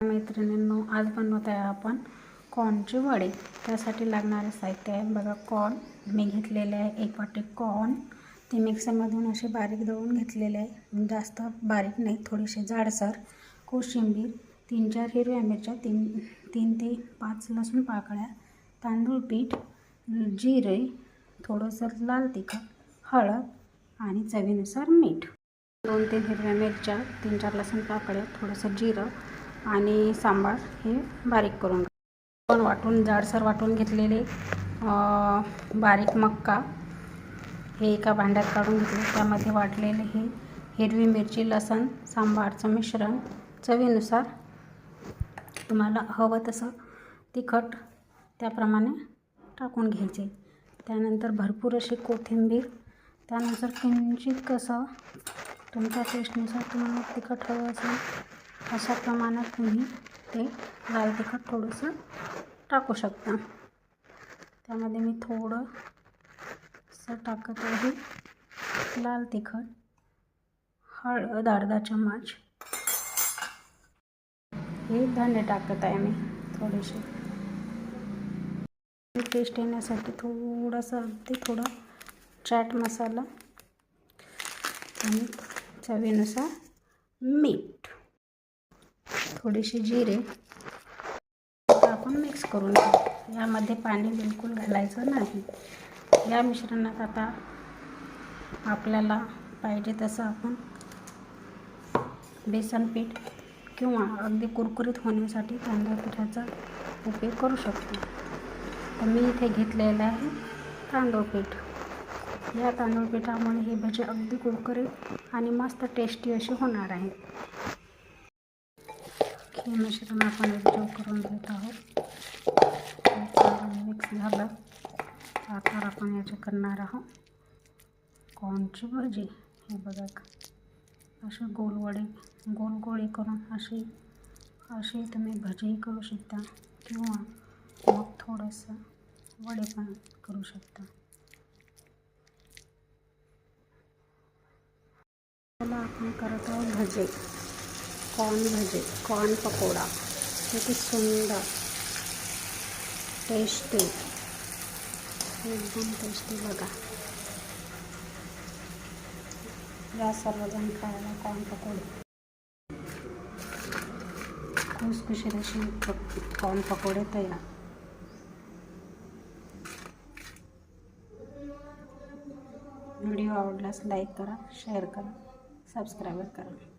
मैत्रिणींनो आज बनवत आहे आपण कॉर्नचे वडे. त्यासाठी लागणारे साहित्य आहे. बघा कॉर्न. मी घेतलेले आहे एक वाटी कॉर्न. ते मिक्सरमधून असे बारीक दळून घेतलेले आहे. जास्त बारीक नाही थोडेसे जाडसर. कोशिंबीर तीन चार हिरव्या मिरच्या तीन तीन ते पाच लसूण पाकळ्या तांदूळ पीठ जिरे थोडंसं लाल तिखट हळद आणि चवीनुसार मीठ. दोन तीन हिरव्या मिरच्या तीन चार लसूण पाकळ्या थोडंसं जिरं आणि सांबार हे बारीक करून पण वाटून जाडसर वाटून घेतलेले बारीक मक्का हे एका भांड्यात काढून घेतले. त्यामध्ये वाटलेले हे हिरवी मिरची लसण सांबारचं मिश्रण चवीनुसार तुम्हाला हवं तसं तिखट त्याप्रमाणे टाकून घ्यायचे. त्यानंतर भरपूर अशी कोथिंबीर त्यानंतर किंचित कसं तुमच्या टेस्टनुसार तुम्हाला तिखट हवं असेल अशा प्रमाणात तुम्ही ते लाल तिखट थोडंसं टाकू शकता. त्यामध्ये मी थोडं असं टाकत आहे लाल तिखट हळद अर्धा चम्मच. हे धने टाकत आहे मी थोडेसे. टेस्ट येण्यासाठी थोडंसं अगदी थोडा चाट मसाला आणि चवीनुसार मीठ. थोडेसे जिरे आपण मिक्स करून घेऊ. यामध्ये पाणी बिलकुल घालायचं नाही. या मिश्रणात आता आपल्याला पाहिजे तसं आपण बेसन पीठ किंवा अगदी कुरकुरीत होण्यासाठी तांदूळ पिठाचा उपयोग करू शकतो. तर मी इथे घेतलेलं आहे तांदूळ पीठ. या तांदूळ पिठामुळे हे भजे अगदी कुरकुरीत आणि मस्त टेस्टी अशी होणार आहे. हे मिश्रण आपण एकजीव करून घेत आहोत. मिक्स झालं. आता आपण याचे करणार आहोत. कॉर्नची भजी? हे बघा. असे गोलवडे गोल गोळे करून अशी अशी तुम्ही भजीही करू शकता किंवा मग थोडंसं वडे पण करू शकता. चला आपण करत आहोत भजे. कॉर्न भजे कॉर्न पकोडा किती सुंदर टेस्टी एकदम टेस्टी बघा या सर्वजण खायला कॉर्न पकोडे खुसखुशीत अशी कॉर्न पकोडे तयार व्हिडिओ आवडल्यास लाईक करा शेअर करा सबस्क्राईब करा.